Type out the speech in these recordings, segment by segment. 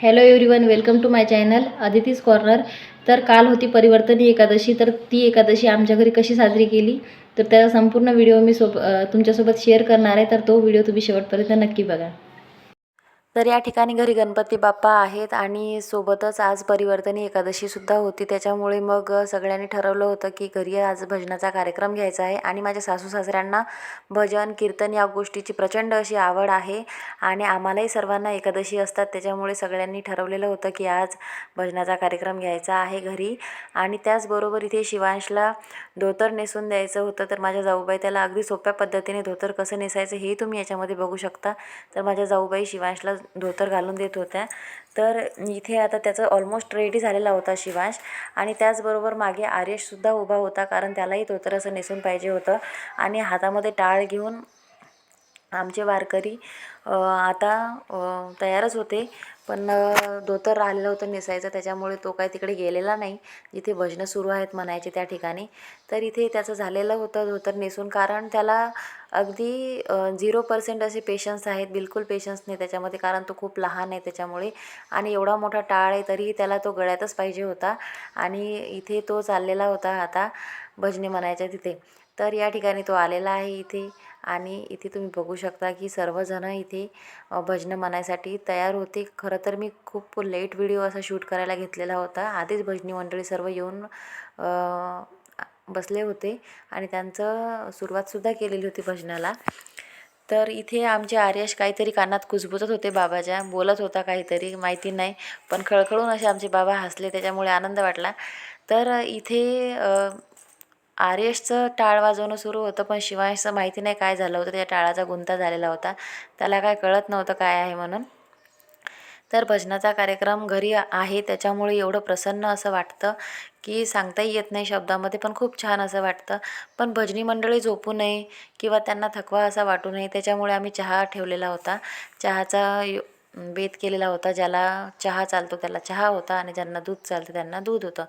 Hello everyone welcome to my channel Aditi's corner तर काल होती परिवर्तनी एकादशी तर ती एकादशी आमच्या घरी कशी साजरी केली? तर त्याचा संपूर्ण व्हिडिओ मी सोब तुमच्यासोबत शेअर करणार आहे तर तो व्हिडिओ तुम्ही शेवटपर्यंत नक्की बघा. तर या ठिकाणी घरी गणपती बाप्पा आहेत आणि सोबतच आज परिवर्तनी एकादशीसुद्धा होती. त्याच्यामुळे मग सगळ्यांनी ठरवलं होतं की घरी आज भजनाचा कार्यक्रम घ्यायचा आहे आणि माझ्या सासू सासऱ्यांना भजन कीर्तन या गोष्टीची प्रचंड अशी आवड आहे आणि आम्हालाही सर्वांना एकादशी असतात. त्याच्यामुळे सगळ्यांनी ठरवलेलं होतं की आज भजनाचा कार्यक्रम घ्यायचा आहे घरी. आणि त्याचबरोबर इथे शिवांशला धोतर नेसून द्यायचं होतं. तर माझ्या जाऊबाई त्याला अगदी सोप्या पद्धतीने धोतर कसं नेसायचं हेही तुम्ही याच्यामध्ये बघू शकता. तर माझ्या जाऊबाई शिवांशला धोतर घालून देत होत्या. तर इथे आता त्याचं ऑलमोस्ट रेडी झालेला होता शिवांश. आणि त्याचबरोबर मागे आर्यशसुद्धा उभा होता कारण त्यालाही धोतर असं नेसून पाहिजे होतं. आणि हातामध्ये टाळ घेऊन आमचे वारकरी आता तयारच होते. पण धोतर राहिलेलं होतं नेसायचं. त्याच्यामुळे तो काय तिकडे गेलेला नाही. जिथे भजनं सुरू आहेत म्हणायचे त्या ठिकाणी. तर इथे त्याचं झालेलं होतं धोतर नेसून. कारण त्याला अगदी झिरो पर्सेंट असे पेशन्स आहेत. बिलकुल पेशन्स नाही त्याच्यामध्ये. कारण तो खूप लहान आहे त्याच्यामुळे. आणि एवढा मोठा टाळ आहे तरीही त्याला तो गळ्यातच पाहिजे होता. आणि इथे तो चाललेला होता आता भजने म्हणायच्या तिथे. तर या ठिकाणी तो आलेला आहे इथे. आणि इथे तुम्ही बघू शकता की सर्वजणं इथे भजनं म्हणायसाठी तयार होते. खरं तर मी खूप लेट व्हिडिओ असा शूट करायला घेतलेला होता. आधीच भजनी मंडळी सर्व येऊन बसले होते आणि त्यांचं सुरुवातसुद्धा केलेली होती भजनाला. तर इथे आमचे आर्यश काहीतरी कानात कुजबुजत होते बाबाच्या बोलत होता काहीतरी माहिती नाही. पण खळखळून असे आमचे बाबा हसले त्याच्यामुळे आनंद वाटला. तर इथे आर्यशचं टाळ वाजवणं सुरू होतं पण शिवांशचं माहिती नाही काय झालं होतं. त्या टाळाचा गुंता झालेला होता. त्याला काय कळत नव्हतं काय आहे म्हणून. तर भजनाचा कार्यक्रम घरी आहे. त्याच्यामुळे एवढं प्रसन्न असं वाटतं की सांगताही येत नाही शब्दामध्ये पण खूप छान असं वाटतं. पण भजनी मंडळी झोपू नये किंवा त्यांना थकवा असा वाटू नये त्याच्यामुळे आम्ही चहा ठेवलेला होता. चहाचा यो- बेत केलेला होता ज्याला चहा चालतो त्याला चहा होता आणि ज्यांना दूध चालतं त्यांना दूध होतं.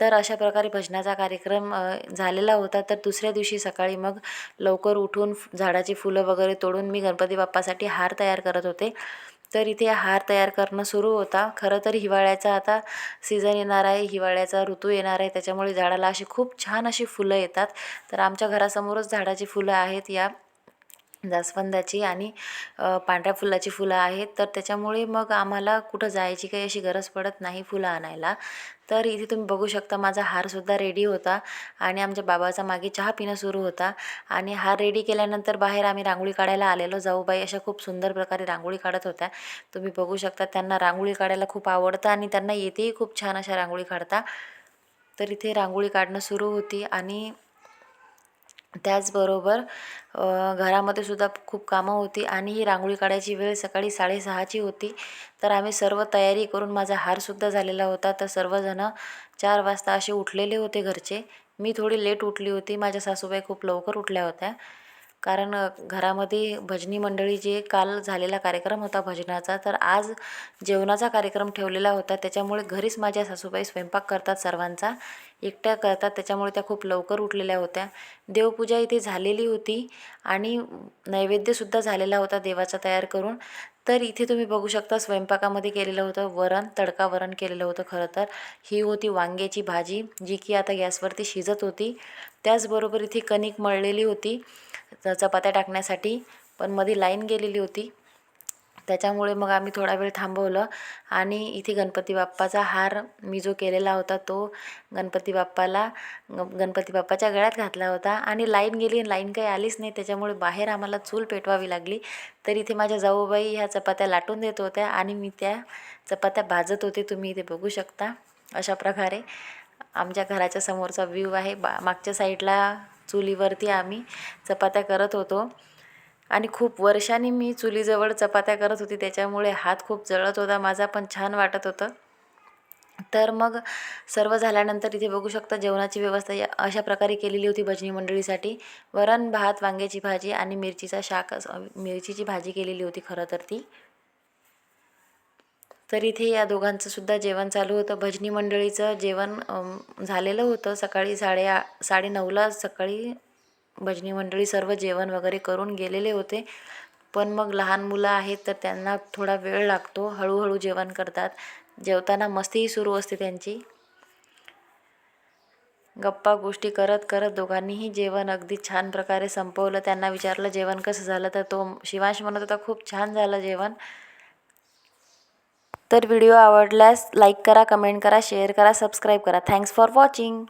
तर अशा प्रकारे भजनाचा कार्यक्रम झालेला होता. तर दुसऱ्या दिवशी सकाळी मग लवकर उठून झाडाची फुलं वगैरे तोडून मी गणपती बाप्पासाठी हार तयार करत होते. तर इथे हार तयार करणं सुरू होता. खरं तर हिवाळ्याचा आता सीझन येणार आहे हिवाळ्याचा ऋतू येणार आहे त्याच्यामुळे झाडाला अशी खूप छान अशी फुलं येतात. तर आमच्या घरासमोरच झाडाची फुलं आहेत या जास्वंदाची आणि पांढऱ्या फुलाची फुलं आहेत. तर त्याच्यामुळे मग आम्हाला कुठं जायची काही अशी गरज पडत नाही फुलं आणायला. तर इथे तुम्ही बघू शकता माझा हारसुद्धा रेडी होता आणि आमच्या बाबाचा मागे चहा पिणं सुरू होता. आणि हार रेडी केल्यानंतर बाहेर आम्ही रांगोळी काढायला आलेलो. जाऊबाई अशा खूप सुंदर प्रकारे रांगोळी काढत होत्या. तुम्ही बघू शकता त्यांना रांगोळी काढायला खूप आवडतं आणि त्यांना येतेही खूप छान अशा रांगोळी काढता. तर इथे रांगोळी काढणं सुरू होती आणि त्याचबरोबर घरामध्ये सुद्धा खूप कामं होती आणि ही रांगोळी काढायची वेळ सकाळी साडेसहाची होती. तर आम्ही सर्व तयारी करून माझा हारसुद्धा झालेला होता. तर सर्वजणं चार वाजता असे उठलेले होते घरचे. मी थोडी लेट उठली होती. माझ्या सासूबाई खूप लवकर उठल्या होत्या. कारण घरामध्ये भजनी मंडळी जे काल झालेला कार्यक्रम होता भजनाचा तर आज जेवणाचा कार्यक्रम ठेवलेला होता. त्याच्यामुळे घरीच माझ्या सासूबाई स्वयंपाक करतात सर्वांचा. एकट्या करतात त्याच्यामुळे त्या खूप लवकर उठलेल्या होत्या. देवपूजा इथे झालेली होती आणि नैवेद्यसुद्धा झालेला होता देवाचा तयार करून. तर इथे तुम्ही बघू शकता स्वयंपाकामध्ये केलेलं होतं वरण तडका वरण केलेलं होतं खरं तर. ही होती वांग्याची भाजी जी की आता गॅसवरती शिजत होती. त्याचबरोबर इथे कणिक मळलेली होती. चपात्या टाकण्यासाठी पण मध्ये लाईन गेलेली होती. त्याच्यामुळे मग आम्ही थोडा वेळ थांबवलं आणि इथे गणपती बाप्पाचा हार मी जो केलेला होता तो गणपती बाप्पाला ग- गणपती बाप्पाच्या गळ्यात घातला होता आणि लाईन गेली लाईन काही आलीच नाही. त्याच्यामुळे बाहेर आम्हाला चूल पेटवावी लागली. तर इथे माझ्या जाऊबाई ह्या चपात्या लाटून देत होत्या आणि मी त्या चपात्या भाजत होते. तुम्ही इथे बघू शकता अशा प्रकारे. आमच्या घराच्या समोरचा व्ह्यू आहे. बा मागच्या साईडला चुलीवरती आम्ही चपात्या करत होतो. आणि खूप वर्षांनी मी चुलीजवळ चपात्या करत होती त्याच्यामुळे हात खूप जळत होता माझा पण छान वाटत होतं. तर मग सर्व झाल्यानंतर इथे बघू शकता जेवणाची व्यवस्था या अशा प्रकारे केलेली होती भजनी मंडळीसाठी. वरण भात वांग्याची भाजी आणि मिरचीचा शाक मिरचीची भाजी केलेली होती खरं तर ती. तर इथे या दोघांचं सुद्धा जेवण चालू होतं. भजनी मंडळीचं जेवण झालेलं होतं सकाळी साडे आ साडेनऊला सकाळी भजनी मंडळी सर्व जेवण वगैरे करून गेलेले होते. पण मग लहान मुलं आहेत तर त्यांना थोडा वेळ लागतो. हळूहळू जेवण करतात. जेवताना मस्तीही सुरू असते त्यांची. गप्पा गोष्टी करत करत दोघांनीही जेवण अगदी छान प्रकारे संपवलं. त्यांना विचारलं जेवण कसं झालं? तर तो शिवांश म्हणत होता खूप छान झालं जेवण. तर व्हिडिओ आवडल्यास लाईक करा कमेंट करा शेअर करा सबस्क्राईब करा. Thanks for watching.